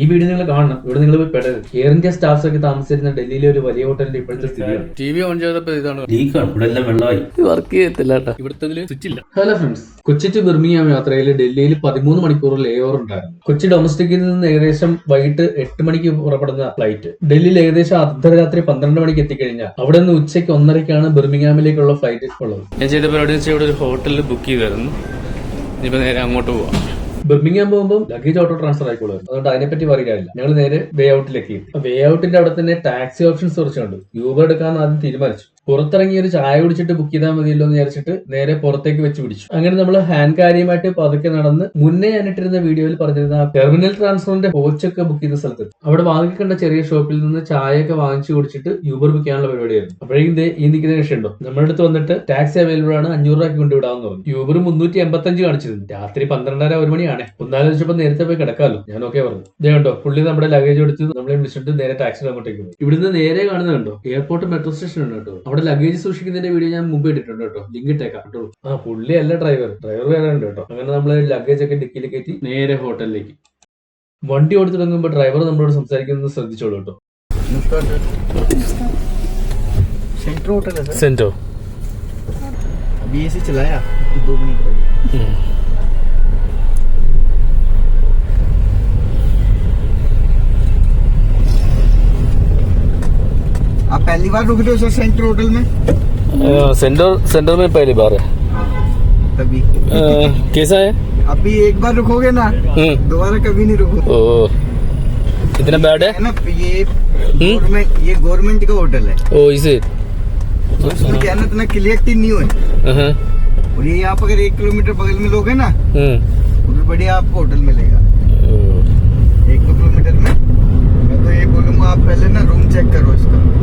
ഈ വീഡിയോ നിങ്ങൾ കാണണം. ഇവിടെ നിങ്ങൾ പോയി പെടരുത്. എയർ ഇന്ത്യ സ്റ്റാഫ്സ് ഒക്കെ താമസിച്ചിരുന്ന ഡൽഹിയിലെ ഒരു വലിയ ഹോട്ടലിന്റെ ഇപ്പോഴത്തെ സ്ഥിതിയാണ് ടി വി ഓൺ ചെയ്തപ്പോ ഇതാണ് ലീക്കാണ് ഇവിടെ എല്ലാം വെള്ളമായി. വർക്ക് ചെയ്യത്തില്ല ഇവിടുത്തെ സ്വിച്ച് ഇല്ല. Hello friends Kochi to Birmingham യാത്രയിൽ ഡൽഹിയിൽ പതിമൂന്ന് മണിക്കൂർ ലേ ഓവർ ഉണ്ടായിരുന്നു. കൊച്ചി ഡൊമസ്റ്റിക്കിൽ നിന്ന് ഏകദേശം വൈകിട്ട് എട്ട് മണിക്ക് പുറപ്പെടുന്ന ഫ്ലൈറ്റ് ഡൽഹിയിൽ ഏകദേശം അർദ്ധരാത്രി പന്ത്രണ്ട് മണിക്ക് എത്തിക്കഴിഞ്ഞാൽ അവിടെ നിന്ന് ഉച്ചയ്ക്ക് ഒന്നരക്കാണ് ബിർമിംഗാമിലേക്കുള്ള ഫ്ലൈറ്റ് ഉള്ളത്. ഞാൻ ചെയ്ത പരിപാടി വെച്ചാൽ ഇവിടെ ഒരു ഹോട്ടലിൽ ബുക്ക് ചെയ്തായിരുന്നു. ഇനിയിപ്പോ നേരെ അങ്ങോട്ട് പോവാം. ബിർമിംഗാം പോകുമ്പോൾ ലഗേജ് ഓട്ടോ ട്രാൻസ്ഫർ ആയിക്കോളും. അതുകൊണ്ട് അതിനെ പറ്റി പറയാനില്ല ഞങ്ങൾ നേരെ വേ ഔട്ടിലേക്ക് വേ ഔട്ടിന്റെ അവിടെ തന്നെ ടാക്സി ഓപ്ഷൻസ് കുറച്ചുണ്ട് യൂബർ എടുക്കാൻ ആദ്യം തീരുമാനിച്ചു. പുറത്തിറങ്ങി ഒരു ചായ കുടിച്ചിട്ട് ബുക്ക് ചെയ്താൽ മതിയല്ലോ എന്ന് വിചാരിച്ചിട്ട് നേരെ പുറത്തേക്ക് വെച്ച് പിടിച്ചു. അങ്ങനെ നമ്മൾ ഹാൻഡ് കാര്യമായിട്ട് പതുക്കെ നടന്ന് മുന്നേ ഞാൻ ഇട്ടിരുന്ന വീഡിയോയിൽ പറഞ്ഞിരുന്ന ടെർമിനൽ ട്രാൻസ്ഫറിന്റെ കോച്ചൊക്കെ ബുക്ക് ചെയ്ത സ്ഥലത്ത് അവിടെ വാങ്ങി കണ്ട ചെറിയ ഷോപ്പിൽ നിന്ന് ചായയൊക്കെ വാങ്ങിച്ചു കുടിച്ചിട്ട് യൂബർ ബുക്ക് ചെയ്യാനുള്ള പരിപാടിയായിരുന്നു. അപ്പോഴേക്കും ഈ നിൽക്കുന്ന രക്ഷയുണ്ടോ നമ്മുടെ അടുത്ത് വന്നിട്ട് ടാക്സി അവൈലബിൾ ആണ് അഞ്ഞൂറ് രൂപയ്ക്ക് കൊണ്ടുവിടാമെന്ന് പറഞ്ഞു. യൂബർ മുന്നൂറ്റി എൺപത്തി അഞ്ച് കാണിച്ചിരുന്നു. രാത്രി പന്ത്രണ്ടര ഒരു മണിയാണ്. ഒന്നാലും ഒന്നാലോചിച്ചപ്പോൾ നേരത്തെ പോയി കിടക്കാമല്ലോ. ഞാൻ ഓക്കെ പറഞ്ഞു. ഇതേ കണ്ടോ പുള്ളി നമ്മുടെ ലഗേജ് എടുത്ത് നമ്മളെ വിളിച്ചിട്ട് നേരെ ടാക്സി അങ്ങോട്ടേക്ക് പോയി. ഇവിടുന്ന് നേരെ കാണുന്നുണ്ടോ കണ്ടോ? എയർപോർട്ട് മെട്രോ സ്റ്റേഷൻ ഉണ്ട് കേട്ടോ. അവിടെ ലഗേജ് സൂക്ഷിക്കുന്നതിന്റെ വീഡിയോ ഞാൻ മുമ്പ് ഇട്ടിട്ടുണ്ട് കേട്ടോ ലിങ്ക് ഇട്ടേക്കാം കേട്ടോ ആ പുള്ളി അല്ല ഡ്രൈവർ ഡ്രൈവർ വേറെ ഉണ്ട് കേട്ടോ അങ്ങനെ നമ്മൾ ലഗേജ് ഒക്കെ ഡിക്കിയിൽ കയറ്റി നേരെ ഹോട്ടലിലേക്ക് വണ്ടി ഓടി തുടങ്ങുമ്പോൾ ഡ്രൈവർ നമ്മളോട് സംസാരിക്കുന്നത് ശ്രദ്ധിച്ചോളൂ കേട്ടോ सेंटर होटल है सर സെന്റോ अभी एसी चलाया दो मिनट आप पहली बार रुक रहे हो सर सेंटर होटल में? सेंटर सेंटर में पहली बार है। तभी। कैसा है? अभी एक बार रुकोगे ना हम्म। दोबारा कभी नहीं रुको ओ इतना बैड है? है ना ये गवर्नमेंट ये गवर्नमेंट का होटल है। ओ इसे। उसमें क्या ना इतना क्लियरिटी नहीं है। हाँ और ये आप अगर एक किलोमीटर बगल में लोगे ना हम्म। तो बढ़िया आपको होटल मिलेगा। एक दो किलोमीटर में। मैं तो ये बोलूँगा आप पहले ना रूम चेक करो इसका।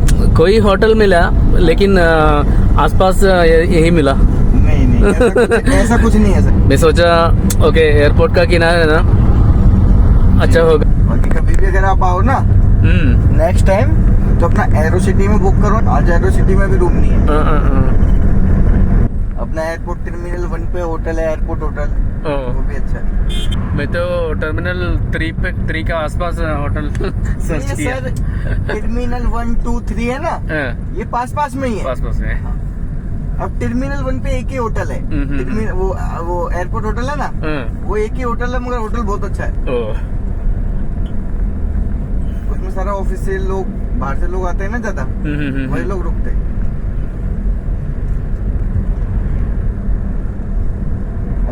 कोई होटल मिला लेकिन आसपास यही मिला। नहीं नहीं ऐसा कुछ, ऐसा कुछ नहीं है सर। मैं सोचा ओके एयरपोर्ट का किनारा है ना अच्छा होगा। बाकी कभी भी अगर आप आओ ना हम्म। नेक्स्ट टाइम तो अपना एरो सिटी में बुक करो आज एरो सिटी में भी रूम नहीं है। अ, अ, अ, अपना एयरपोर्ट टर्मिनल वन पे होटल है एयरपोर्ट होटल ओ, वो भी अच्छा है मैं तो टर्मिनल थ्री पे थ्री का आसपास होटल सर्च किया। Sir terminal one two three है ना? हाँ, ये पास पास में ही है। पास पास में अब टर्मिनल वन पे एक ही होटल है। हम्म, हम्म, टर्मिनल वो वो एयरपोर्ट होटल है ना? हाँ, वो एक ही होटल है मगर होटल बहुत अच्छा है। उसमें सारा ऑफ़िस से लोग बाहर से लोग आते हैं ना ज़्यादा हम्म, हम्म, हम्म, वही लोग रुकते हैं।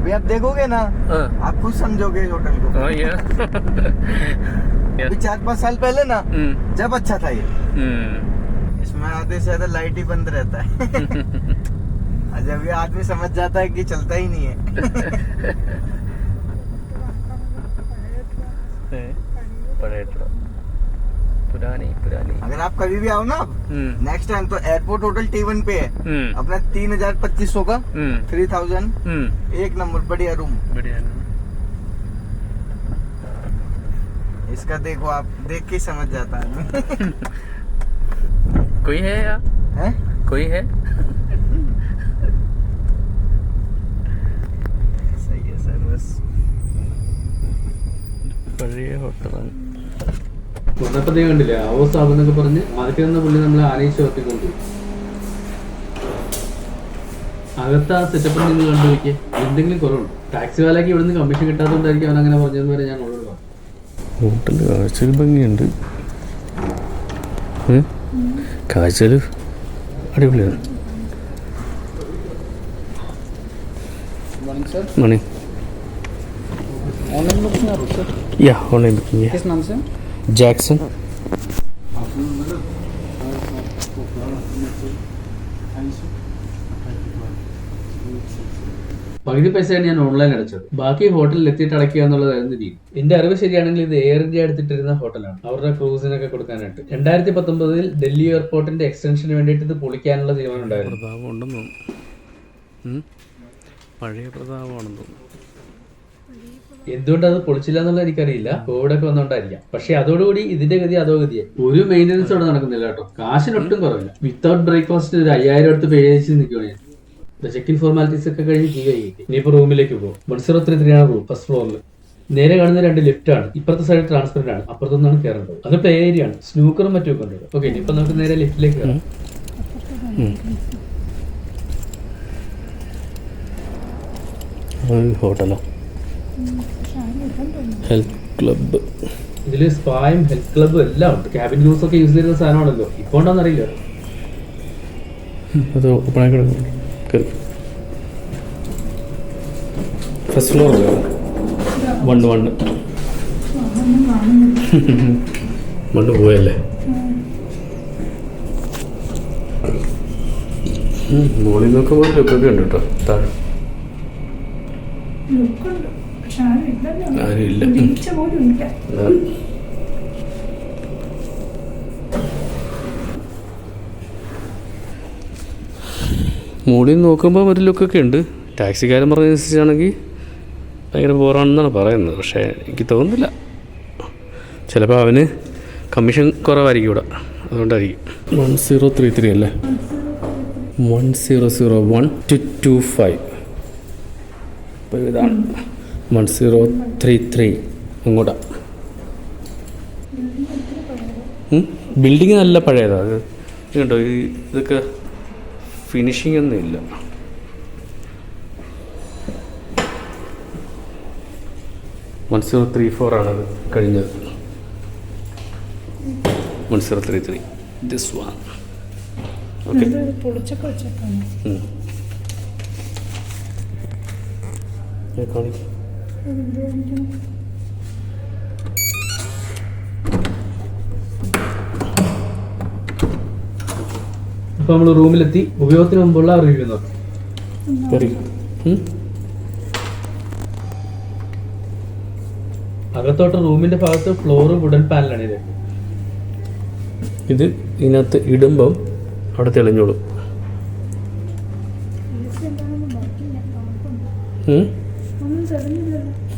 अभी आप देखोगे ना हाँ, आप खुद समझोगे इस होटल को। हाँ, अभी चार पाँच साल पहले ना हम्म, जब अच्छा था ये। हम्म, इसमें आते से ज़्यादा लाइट ही बंद रहता है। जब ये आदमी समझ जाता है कि चलता ही नहीं है। परेड पुरानी पुरानी। अगर आप कभी भी आओ ना हम्म। नेक्स्ट टाइम तो एयरपोर्ट होटल टी वन पे है। हम्म। अपना तीन हज़ार पच्चीस सौ का हम्म। थ्री थाउज़ेंड एक नंबर बढ़िया रूम बढ़िया रूम इसका देखो आप देख के समझ जाता है। कोई है या है? कोई है? सही है सर बस। पर ये होटल। സ്വർണക്കഥ കണ്ടില്ലേ? ആവോ സാബ് എന്നൊക്കെ പറഞ്ഞ് ആദ്യത്തെ എന്ന പുള്ളി നമ്മളെ ആനയിച്ച് ഉറത്തിക്കൊണ്ടു അകത്ത് ആ സെറ്റപ്പിൽ നിങ്ങൾ കണ്ടുപിടിക്കുക എന്തെങ്കിലും കുറവുണ്ട്. ടാക്സി വാലാക്കി ഇവിടുന്ന് കമ്മീഷൻ കിട്ടാത്തതുകൊണ്ടായിരിക്കും അവൻ അങ്ങനെ പറഞ്ഞതെന്ന് വരെ ഞാൻ ഉള്ളു ഹോട്ടൽ കാഴ്ചയിൽ ഭംഗിയുണ്ട്. കാഴ്ചയിൽ അടിപൊളിയാണ്. മോർണിംഗ് യാ ഓൺലൈൻ ബുക്കിംഗ് ജാക്സൺ. പകുതി പൈസയാണ് ഞാൻ ഓൺലൈൻ അടച്ചത്. ബാക്കി ഹോട്ടലിൽ എത്തിയിട്ട് അടയ്ക്കുക എന്നുള്ളതായിരുന്നു രീതി. എന്റെ അറിവ് ശരിയാണെങ്കിൽ ഇത് എയർ ഇന്ത്യ എടുത്തിട്ടിരുന്ന ഹോട്ടലാണ്. അവരുടെ ക്രൂസിനൊക്കെ കൊടുക്കാനായിട്ട്. രണ്ടായിരത്തി പത്തൊമ്പതിൽ ഡൽഹി എയർപോർട്ടിന്റെ എക്സ്റ്റൻഷന് വേണ്ടിയിട്ട് ഇത് പൊളിക്കാനുള്ള തീരുമാനം ഉണ്ടായിരുന്നു. പ്രതാപം ഉണ്ടെന്ന് തോന്നുന്നു പഴയ പ്രതാപമാണെന്ന് തോന്നുന്നു. എന്തുകൊണ്ട് അത് പൊളിച്ചില്ല എന്നുള്ളത് എനിക്കറിയില്ല കോവിഡ് ഒക്കെ വന്നോണ്ടായിരിക്കാം പക്ഷെ അതോടുകൂടി ഇതിന്റെ ഗതി അതോ ഗതിയായി ഒരു മെയിന്റനൻസ് അവിടെ നടക്കുന്നില്ല കേട്ടോ കാശിനൊട്ടും കുറവില്ല വിത്തൗട്ട് ബ്രേക്ക്ഫാസ്റ്റ് ഒരു അയ്യായിരം അടുത്ത് പേ ചെയ്ത് നിൽക്കുകയാണ് ഞാൻ ചെക്ക് ഇൻ ഫോർമാലിറ്റീസ് ഒക്കെ കഴിഞ്ഞ് ജീവ ഇനിയിപ്പോ റൂമിലേക്ക് പോകും വൺ സീറോ ത്രീ ത്രീ ആണ് റൂം ഫസ്റ്റ് ഫ്ലോറിൽ നേരെ കാണുന്ന രണ്ട് ലിഫ്റ്റ് ആണ് ഇപ്പുറത്തെ സൈഡ് ട്രാൻസ്പെറന്റ് ആണ് അപ്പുറത്തുനിന്നാണ് കയറേണ്ടത് അത് പ്ലേ ഏരിയ ആണ് സ്നൂക്കറും മറ്റും ഒക്കെ ഉണ്ട് ഓക്കെ ഇനിയിപ്പോ നമുക്ക് നേരെ ലിഫ്റ്റിലേക്ക് കയറാം ഹോട്ടലോ ഹെൽത്ത് ക്ലബ്ബ് ഇതിൽ സ്പായും ഹെൽത്ത് ക്ലബ്ബും എല്ലാം ഉണ്ട്. ക്യാബിൻ ജ്യൂസ് ഒക്കെ യൂസ് ചെയ്യുന്ന സാധനമാണല്ലോ. ഇപ്പോൾ ഉണ്ടോന്നറിയില്ല. അത് ഓപ്പണായി കിടക്കുന്നു കയറി. ഫസ്റ്റ് ഫ്ലോർ വൺ വൺ മണ്ണ് പോയല്ലേ? മോളിൽ നിന്നൊക്കെ നോക്കുമ്പോൾ ലുക്കൊക്കെ ഉണ്ട് കേട്ടോ. താഴെ. ലുക്കുണ്ട് പക്ഷെ ആരും ഇല്ലല്ലോ ഇല്ല വീഴ്ച പോലും ഇല്ല. ആ. നോക്കുമ്പോൾ ഒരു ലുക്കൊക്കെ ഉണ്ട്. ടാക്സിക്കാരൻ പറഞ്ഞതനുസരിച്ചാണെങ്കിൽ ഭയങ്കര ബോറാണെന്നാണ് പറയുന്നത്. പക്ഷേ എനിക്ക് തോന്നുന്നില്ല. ചിലപ്പോൾ അവന് കമ്മീഷൻ കുറവായിരിക്കും ഇവിടെ. അതുകൊണ്ടായിരിക്കും. വൺ സീറോ ത്രീ ത്രീ അല്ലേ? One zero zero one two two five അപ്പോൾ ഇതാണ്. വൺ സീറോ ത്രീ ത്രീ അങ്ങോട്ടാ. ബിൽഡിങ് നല്ല പഴയതാണ് അത്. കേട്ടോ കണ്ടോ ഈ ഇതൊക്കെ ഫിനിഷിംഗ് ഒന്നും ഇല്ല. വൺ സീറോ ത്രീ ഫോർ ആണത് കഴിഞ്ഞത്. One zero three three this one okay പൊളിച്ചൊക്കെ വെച്ചേക്കാണ്. കാണിക്കും. ഇപ്പൊ നമ്മൾ റൂമിലെത്തി ഉപയോഗത്തിന് മുമ്പുള്ള റിവ്യൂ നോക്കാം? അകത്തോട്ട് റൂമിന്റെ ഭാഗത്ത് ഫ്ലോർ വുഡൻ പാനലാണ് ഇത് ഇത് ഇതിനകത്ത് ഇടുമ്പം അവിടെ തെളിഞ്ഞോളും. ഉം? ഒന്നും തെളിഞ്ഞില്ലല്ലോ ഉം, അത് ശരി. എല്ലാം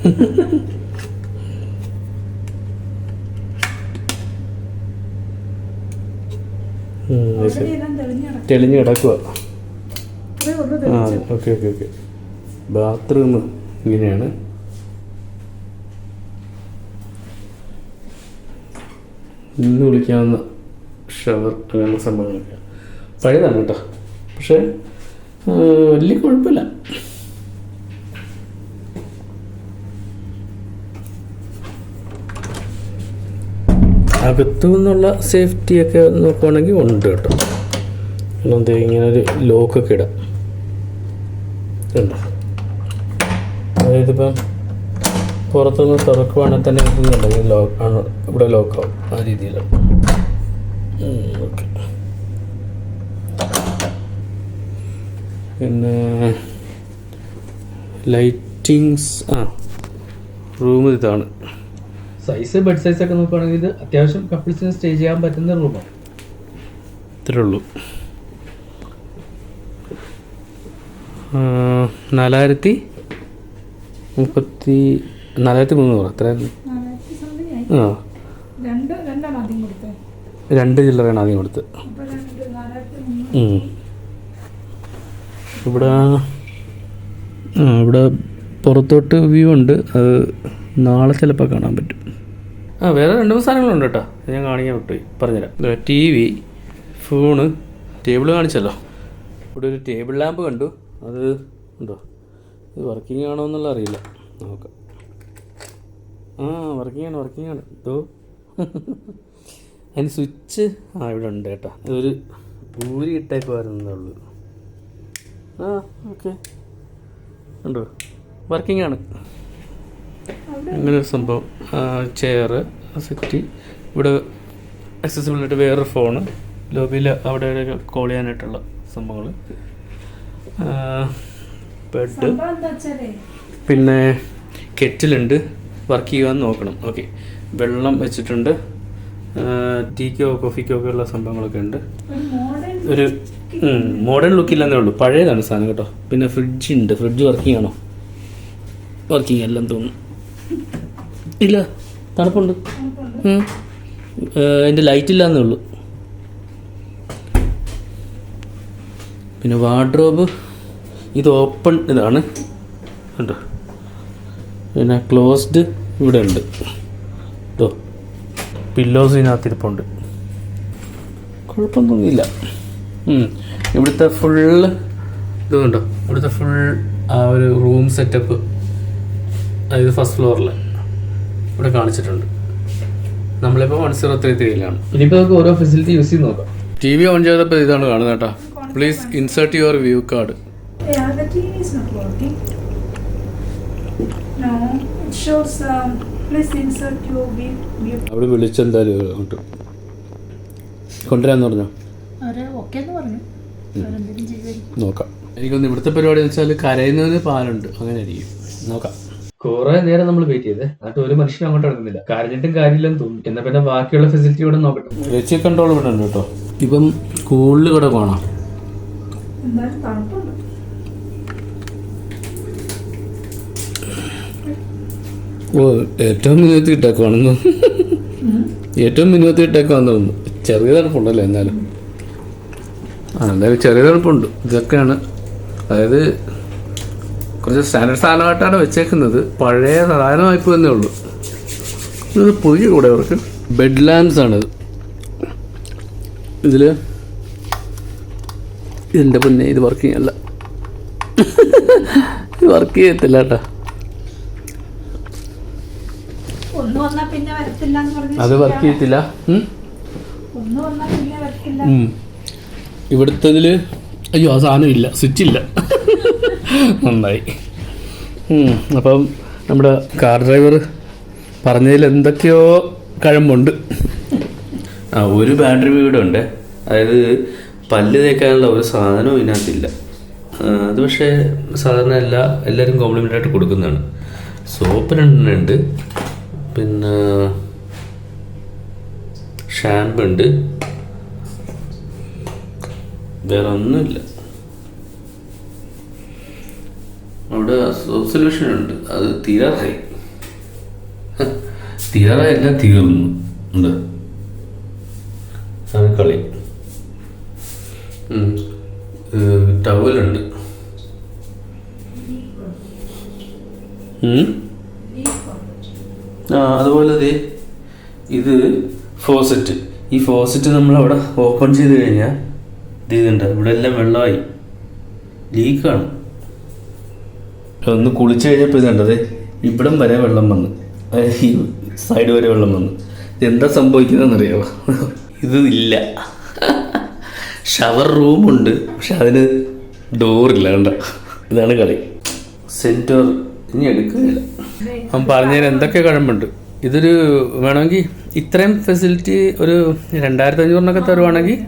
തെളിഞ്ഞു കിടക്കും. തെളിഞ്ഞ് കിടക്കുക ആ ഓക്കെ ഓക്കെ ഓക്കെ. ബാത്റൂം ഇങ്ങനെയാണ്. ഇന്ന് വിളിക്കാവുന്ന ഷവർ അങ്ങനെയുള്ള സംഭവങ്ങളൊക്കെ പഴയതാണ് കേട്ടോ. പക്ഷേ വലിയ കുഴപ്പമില്ല. അകത്തു നിന്നുള്ള സേഫ്റ്റിയൊക്കെ നോക്കുവാണെങ്കിൽ ഉണ്ട് കേട്ടോ. എന്താ ഇങ്ങനെ ഒരു ലോക്കൊക്കെ ഇടാം. ഉണ്ടോ അതായത് ഇപ്പം പുറത്തുനിന്ന് തുറക്കുവാണെങ്കിൽ തന്നെ ഇതുണ്ടെങ്കിൽ ലോക്ക് ആണ്. ഇവിടെ ലോക്കാവും ആ രീതിയിലാണ് ഓക്കെ പിന്നെ ലൈറ്റിങ്സ് ആ റൂം ഇതാണ്. സൈസ് ബെഡ് സൈസ് ഒക്കെ നോക്കുകയാണെങ്കിൽ ഇത് അത്യാവശ്യം കപ്പിൾസിന് സ്റ്റേ ചെയ്യാൻ പറ്റുന്ന റൂമാണ് ഇത്രേ ഉള്ളൂ. നാലായിരത്തി മുപ്പത്തി നാലായിരത്തി മുന്നൂറ് അത്രയായിരുന്നു ആയി. ആ. രണ്ട് ചില്ലറയാണ് ആദ്യം കൊടുത്ത് ഇവിടെ ആ ഇവിടെ പുറത്തോട്ട് വ്യൂ ഉണ്ട്. അത് നാളെ ചിലപ്പോൾ കാണാൻ പറ്റും. ആ വേറെ രണ്ട് മൂന്ന് സാധനങ്ങളുണ്ട് കേട്ടോ. ഞാൻ കാണിക്കാൻ വിട്ടുപോയി. പറഞ്ഞുതരാം. ടി വി ഫോണ് ടേബിൾ കാണിച്ചല്ലോ. ഇവിടെ ഒരു ടേബിൾ ലാമ്പ് കണ്ടു. അത് ഉണ്ടോ? ഇത് വർക്കിംഗ് ആണോ എന്നുള്ള അറിയില്ല. നോക്കാം. ആ വർക്കിംഗ് ആണ് വർക്കിംഗ് ആണ്. ഇതോ അതിന് സ്വിച്ച് ആ ഇവിടെ ഉണ്ട് കേട്ടോ. ഇതൊരു പൂരി ഇട്ടേക്ക് വരുന്നുള്ളൂ ആ ഓക്കെ. ഉണ്ടോ? വർക്കിംഗ് ആണ്. അങ്ങനെ ഒരു സംഭവം. ചെയർ സെറ്റ് ഇവിടെ അക്സസിബിൾ ആയിട്ട് വേറൊരു ഫോണ് ലോബിയിൽ അവിടെ കോൾ ചെയ്യാനായിട്ടുള്ള സംഭവങ്ങൾ. ബെഡ് പിന്നെ കെറ്റിലുണ്ട് വർക്ക് ചെയ്യാൻ നോക്കണം. ഓക്കെ വെള്ളം വെച്ചിട്ടുണ്ട്. ടീക്കോ കോഫിക്കോ ഒക്കെ ഉള്ള സംഭവങ്ങളൊക്കെ ഉണ്ട്. ഒരു മോഡേൺ ഒരു മോഡേൺ ലുക്കില്ലെന്നേ ഉള്ളൂ. പഴയതാണ് സാധനം കേട്ടോ. പിന്നെ ഫ്രിഡ്ജ് ഉണ്ട്. ഫ്രിഡ്ജ് വർക്കിംഗ് ആണോ? വർക്കിംഗ് എല്ലാം തോന്നുന്നു. ഇല്ല തണുപ്പുണ്ട്. അതിന്റെ ലൈറ്റ് ഇല്ലാന്നേ ഉള്ളൂ. പിന്നെ വാർഡ്രോബ് ഇത് ഓപ്പൺ ഇതാണ്. കണ്ടോ? പിന്നെ ക്ലോസ്ഡ് ഇവിടെ ഉണ്ട്. കേട്ടോ പില്ലോസ് ഇതിനകത്തിരിപ്പുണ്ട്. കുഴപ്പം തോന്നിയില്ല ഉം. ഇവിടുത്തെ ഫുള്ള് ഇതുണ്ടോ ഇവിടുത്തെ ഫുൾ ആ ഒരു റൂം സെറ്റപ്പ് അതായത് ഫസ്റ്റ് ഫ്ലോറിൽ ഇവിടെ കാണിച്ചിട്ടുണ്ട്. നമ്മളിപ്പോൾ വൺ സീറോ ത്രീ ത്രീയിലാണ് ഇനിയിപ്പോൾ നമുക്ക് ഓരോ ഫെസിലിറ്റി യൂസ് ചെയ്ത് നോക്കാം. ടി വി ഓൺ ചെയ്തപ്പോൾ ഇതാണ് കാണുന്നത് കേട്ടോ. Please insert your view card Yeah, the TV is not working. No, it shows. Please insert your view. view. അവിടെ വിളിച്ചെന്തായാലും അങ്ങോട്ട് കൊണ്ടുവരാന്ന് പറഞ്ഞോ? നോക്കാം. എനിക്കൊന്ന് ഇവിടുത്തെ പരിപാടി എന്ന് വെച്ചാൽ കരയുന്നതിന് പാലുണ്ട്. അങ്ങനെ ആയിരിക്കും നോക്കാം. കുറെ നേരം നമ്മൾ വെയിറ്റ് ചെയ്തേ. എന്നിട്ട് ഒരു മനുഷ്യനും അങ്ങോട്ട് ഇറങ്ങുന്നില്ല. കരഞ്ഞിട്ടും കാര്യമില്ലെന്ന് തോന്നുന്നു. എന്നാ പിന്നെ ബാക്കിയുള്ള ഫെസിലിറ്റി കൂടെ നോക്കട്ടെ. എച്ച് കൺട്രോൾ ഇവിടെ ഉണ്ട് കേട്ടോ. ഇപ്പം കൂടുതൽ ഇവിടെ കാണാം തണുപ്പുണ്ട്. ഓ ഏറ്റവും മിനിമത്തിൽ ഇട്ടേക്കാണെന്ന് ഏറ്റവും മിനിമത്തിൽ ഇട്ടേക്കാന്ന് തോന്നുന്നു. ചെറിയ തണുപ്പുണ്ടല്ലോ എന്നാലും. ആ എന്തായാലും ചെറിയ തണുപ്പുണ്ട്. ഇതൊക്കെയാണ്. അതായത് കുറച്ച് സ്റ്റാൻഡേർഡ് സാധനമായിട്ടാണ് വെച്ചേക്കുന്നത്. പഴയ സാധനമായി തന്നെ ഉള്ളൂ. ഇത് പുതിയ കൂടെ അവർക്ക്. ബെഡ് ലാംസ് ആണിത് ഇതിൽ ഇതിന്റെ പിന്നെ ഇത് വർക്ക് ചെയ്യല്ല. ഇത് വർക്ക് ചെയ്യത്തില്ല കേട്ടോ. അത് വർക്ക് ചെയ്യത്തില്ല. ഇവിടുത്തതിൽ. ഇവിടുത്തതിൽ അയ്യോ ആ സാധനം ഇല്ല. സ്വിച്ച് ഇല്ല. നന്നായി. അപ്പം നമ്മുടെ കാർ ഡ്രൈവർ പറഞ്ഞതിൽ എന്തൊക്കെയോ കഴമ്പുണ്ട്. ആ ഒരു ബാറ്ററി വീട് ഉണ്ട് അതായത് പല്ല് തേക്കാനുള്ള ഒരു സാധനവും ഇതിനകത്തില്ല. അത് പക്ഷേ സാധാരണ എല്ലാ എല്ലാവരും കോംപ്ലിമെന്റ് ആയിട്ട് കൊടുക്കുന്നതാണ്. സോപ്പ് രണ്ടെണ്ണമുണ്ട്. പിന്നെ ഷാമ്പുണ്ട് വേറെ ഒന്നുമില്ല. അവിടെ സൊല്യൂഷൻ ഉണ്ട്. അത് തീരാറായി. ഹ, തീരാറായി എല്ലാം തീർന്നു. ഉണ്ട്. കളി. ടവലുണ്ട് ആ അതുപോലെ ദേ ഇത് ഫോസറ്റ്. ഈ ഫോസറ്റ് നമ്മൾ അവിടെ ഓപ്പൺ ചെയ്ത് കഴിഞ്ഞാൽ ഇത് ഇതുണ്ട്. ഇവിടെ എല്ലാം വെള്ളമായി. ലീക്കാണ്. ഒന്ന് കുളിച്ച് കഴിഞ്ഞപ്പോൾ ഇതുണ്ടത് ഇവിടം വരെ വെള്ളം വന്ന്. ഈ സൈഡ് വരെ വെള്ളം വന്ന്. എന്താ സംഭവിക്കുന്നതെന്നറിയാമോ ഇത് ഇല്ല. ഷവർ റൂമുണ്ട് പക്ഷെ അതിന് ഡോറില്ല കണ്ട. ഇതാണ് കളി. സെന്റോർ ഇനി എടുക്കുന്നില്ല അവൻ പറഞ്ഞതിന് എന്തൊക്കെ കഴമ്പുണ്ട്? ഇതൊരു വേണമെങ്കിൽ ഇത്രയും ഫെസിലിറ്റി ഒരു രണ്ടായിരത്തി അഞ്ഞൂറിനൊക്കെ തരുവാണെങ്കിൽ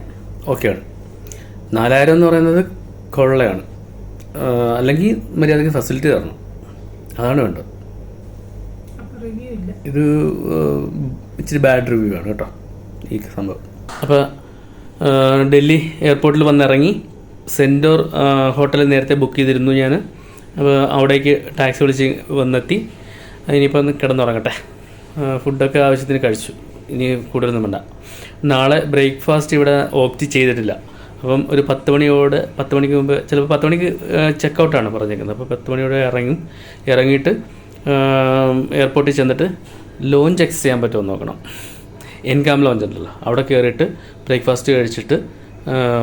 ഓക്കെയാണ് നാലായിരം എന്ന് പറയുന്നത് കൊള്ളയാണ്. അല്ലെങ്കിൽ മര്യാദയ്ക്ക് ഫെസിലിറ്റി തരണം. അതാണ് വേണ്ടത്. ഇത് ഇച്ചിരി ബാഡ് റിവ്യൂ ആണ് കേട്ടോ ഈ സംഭവം. അപ്പോൾ ഡൽഹി എയർപോർട്ടിൽ വന്നിറങ്ങി സെന്റോർ ഹോട്ടലിൽ നേരത്തെ ബുക്ക് ചെയ്തിരുന്നു ഞാൻ അപ്പോൾ അവിടേക്ക് ടാക്സി വിളിച്ച് വന്നെത്തി. ഇനിയിപ്പോൾ ഒന്ന് കിടന്നുറങ്ങട്ടെ. ഫുഡൊക്കെ ആവശ്യത്തിന് കഴിച്ചു. ഇനി കൂടുതലൊന്നും വേണ്ട. നാളെ ബ്രേക്ക്ഫാസ്റ്റ് ഇവിടെ ഓപ്റ്റ് ചെയ്തിട്ടില്ല. അപ്പം ഒരു പത്ത് മണിയോടെ പത്ത് മണിക്ക് മുമ്പ് ചിലപ്പോൾ പത്ത് മണിക്ക് ചെക്ക് ഔട്ടാണ് പറഞ്ഞേക്കുന്നത്. അപ്പോൾ പത്ത് മണിയോടെ ഇറങ്ങും. ഇറങ്ങിയിട്ട് എയർപോർട്ടിൽ ചെന്നിട്ട് ലോഞ്ച് എക്സ് ചെയ്യാൻ പറ്റുമോ നോക്കണം. എൻകാം ലോഞ്ച് ഉണ്ടല്ലോ. അവിടെ കയറിയിട്ട് ബ്രേക്ക്ഫാസ്റ്റ് കഴിച്ചിട്ട്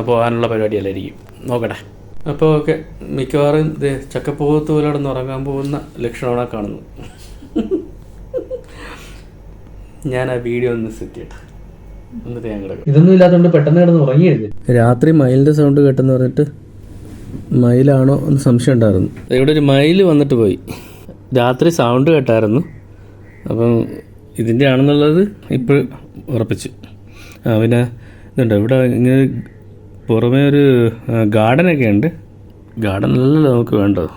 പോകാനുള്ള പരിപാടിയല്ലായിരിക്കും നോക്കട്ടെ. അപ്പോൾ ഓക്കെ മിക്കവാറും ഇത് ചക്കപ്പോകത്ത് പോലെ കിടന്ന് ഉറങ്ങാൻ പോകുന്ന ലക്ഷണമാണ് കാണുന്നത്. ഞാൻ ആ വീഡിയോ ഒന്ന് സെറ്റ് ചെയ്യട്ടെ. ഇതൊന്നും ഇല്ലാത്തതുകൊണ്ട് പെട്ടെന്ന് കിടന്ന് ഉറങ്ങിയിരുന്നു. രാത്രി മയിലിന്റെ സൗണ്ട് കേട്ടെന്ന് പറഞ്ഞിട്ട് മയിലാണോ എന്ന് സംശയം ഉണ്ടായിരുന്നു. ഇവിടെ ഒരു മയിൽ വന്നിട്ട് പോയി. രാത്രി സൗണ്ട് കേട്ടായിരുന്നു. അപ്പം ഇതിന്റെ ആണെന്നുള്ളത് ഇപ്പോൾ ഉറപ്പിച്ചു. ആ പിന്നെ ഇതുണ്ട്. ഇവിടെ ഇങ്ങനെ പുറമേ ഒരു ഗാർഡനൊക്കെ ഉണ്ട്. ഗാർഡൻ ഗാർഡനല്ലല്ലോ നമുക്ക് വേണ്ടത്.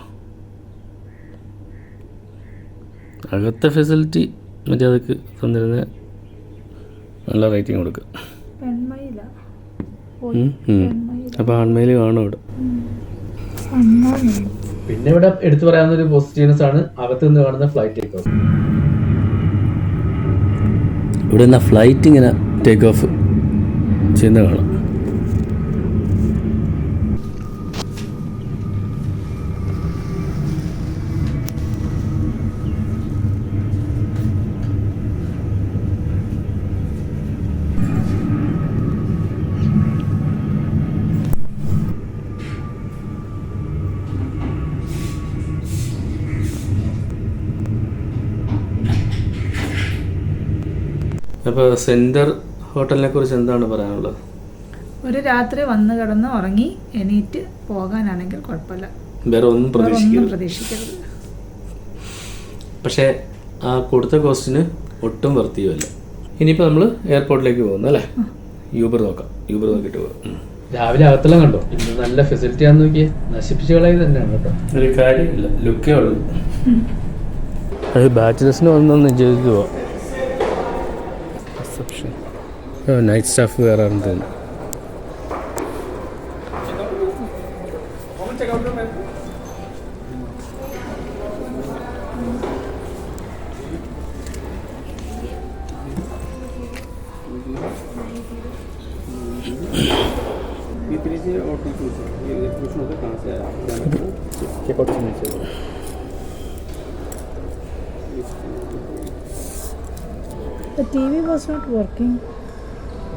അകത്തെ ഫെസിലിറ്റി മറ്റേ അതൊക്കെ തന്നിരുന്ന നല്ല റേറ്റിംഗ് കൊടുക്കുക അപ്പോൾ ആൺമയിൽ കാണും ഇവിടെ. പിന്നെ ഇവിടെ എടുത്തു പറയാവുന്ന ഒരു പോസിറ്റീവ്നെസ് ആണ്. അകത്ത് നിന്ന് കാണുന്ന ഫ്ലൈറ്റ് ടേക്ക് ഓഫ് ഇവിടെ നിന്ന് ഫ്ലൈറ്റ് ഇങ്ങനെ ടേക്ക് ഓഫ് ചെയ്യുന്ന കാണാം. അപ്പോൾ സെന്റർ ഹോട്ടലിനെ കുറിച്ച് എന്താണ് പറയാനുള്ളത്? ഒരു രാത്രി വന്നു കിടന്ന് ഉറങ്ങി എണീറ്റ് പോകാനാണെങ്കിൽ കുഴപ്പമില്ല. വേറെ ഒന്നും പ്രതീക്ഷിക്കരുത്. പക്ഷേ ആ കൊടുത്ത കോസ്റ്റിന് ഒട്ടും വർത്തിയുമല്ല. ഇനിയിപ്പോൾ നമ്മൾ എയർപോർട്ടിലേക്ക് പോകുന്നു അല്ലേ? യൂബർ നോക്കാം. യൂബർ നോക്കിയിട്ട് പോകാം രാവിലെ അകത്തെല്ലാം കണ്ടോ? ഇന്ന് നല്ല ഫെസിലിറ്റി ആണെന്ന് നോക്കിയേ. നശിപ്പിച്ച് കളയത് തന്നെയാണ് കേട്ടോ. ഒരു കാര്യമില്ല ലുക്കേ ഉള്ളൂ. അത് ബാച്ചിലേഴ്സിന് വന്നൊന്ന് ചെയ്തുക നൈറ്റ് സ്റ്റാഫ് കയറാറുണ്ട് തോന്നുന്നു was not working.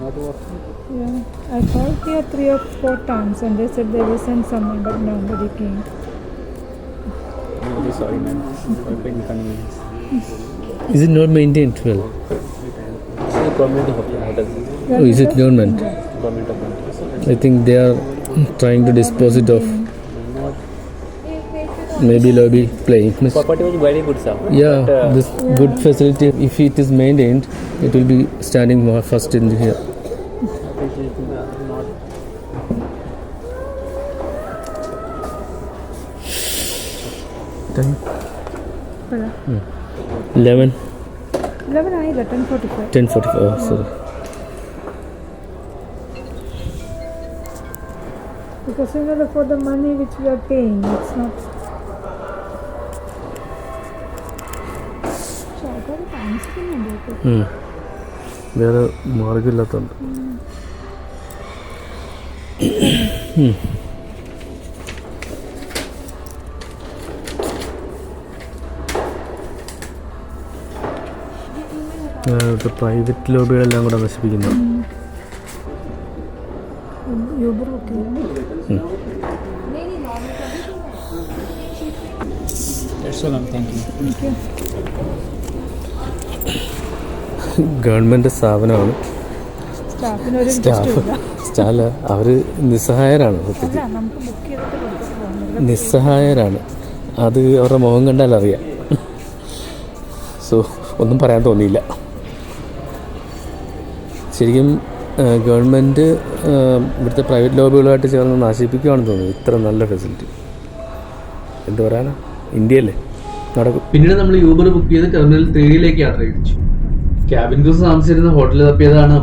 Not working? Yeah. I called here three or four times and they said they will send someone but nobody came. Maybe sorry, ma'am. Is it not maintained well? Oh, is it government? I think they are trying to dispose it of maybe they'll be playing. Property was very good, sir. Yeah, but, uh, this yeah. good facility, if it is maintained, it will be standing more first in here. Ten. Hmm. Eleven. Eleven. I ten forty-five. Ten forty-five. Oh, sorry. Because you know, for the money which we are paying, it's not വേറെ മാർഗമില്ലാത്തതുണ്ട് private ലോബികളെല്ലാം കൂടെ നശിപ്പിക്കുന്നു. that's all I'm thinking. Government സ്ഥാപനമാണ്. സ്റ്റാഫിന് ഒരു staff സ്റ്റാല അവർ നിസ്സഹായരാണ് സത്യത്തിൽ. അല്ല നമുക്ക് ബുക്ക് ചെയ്തിട്ട് കൊടുത്തിട്ട് പോകുന്നത് നിസ്സഹായരാണ്. അത് അവരുടെ മുഖം കണ്ടാൽ അറിയാം. സോ ഒന്നും പറയാൻ തോന്നിയില്ല. ശരിക്കും ഗവൺമെന്റ് ഇവിടുത്തെ പ്രൈവറ്റ് ലോബികളുമായിട്ട് ചേർന്ന് നാശിപ്പിക്കുകയാണെന്ന് തോന്നുന്നു. ഇത്ര നല്ല ഫെസിലിറ്റി എന്ത് പറയാനാ? ഇന്ത്യയല്ലേ? നടക്കും. പിന്നീട് നമ്മൾ യൂബർ ബുക്ക് ചെയ്ത് ടെർമിനൽ ത്രീയിലേക്ക് യാത്ര തിരിച്ചു. ക്യാബിൻ ക്രൂസ് താമസിച്ചിരുന്ന ഹോട്ടലിൽ തപ്പിയതാണ്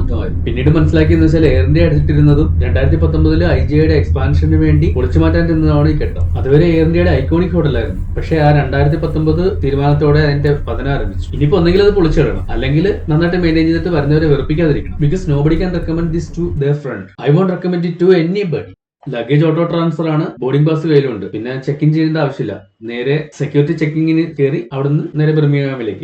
പിന്നീട് മനസ്സിലാക്കിയെന്ന് വെച്ചാൽ എയർ ഇന്ത്യ അടിച്ചിട്ടിരുന്നതും രണ്ടായിരത്തി പത്തൊമ്പതിൽ ഐ ജിയുടെ എക്സ്പാൻഷന് വേണ്ടി പൊളിച്ചു മാറ്റാൻ ചെന്നതാണ് ഈ കെട്ടം അതുവരെ എയർ ഇന്ത്യയുടെ ഐക്കോണിക് ഹോട്ടലായിരുന്നു. പക്ഷേ ആ രണ്ടായിരത്തി പത്തൊമ്പത് തീരുമാനത്തോടെ അതിന്റെ പതന ആരംഭിച്ചു. ഇനിയിപ്പോ ഒന്നെങ്കിൽ അത് പൊളിച്ചിടണം. അല്ലെങ്കിൽ നന്നായിട്ട് മെയിന്റെയിൻ ചെയ്തിട്ട് വരുന്നവരെ വെറുപ്പിക്കാതിരിക്കണം. Because nobody can recommend this to the front I won't recommend to anybody luggage auto transfer ആണ് ബോർഡിംഗ് പാസ് കയ്യിലുണ്ട്. പിന്നെ ചെക്ക് ഇൻ ചെയ്യേണ്ട ആവശ്യമില്ല. നേരെ സെക്യൂരിറ്റി ചെക്കിങ്ങിന് കയറി അവിടുന്ന് നേരെ ബെർമിംഗാമിലേക്ക്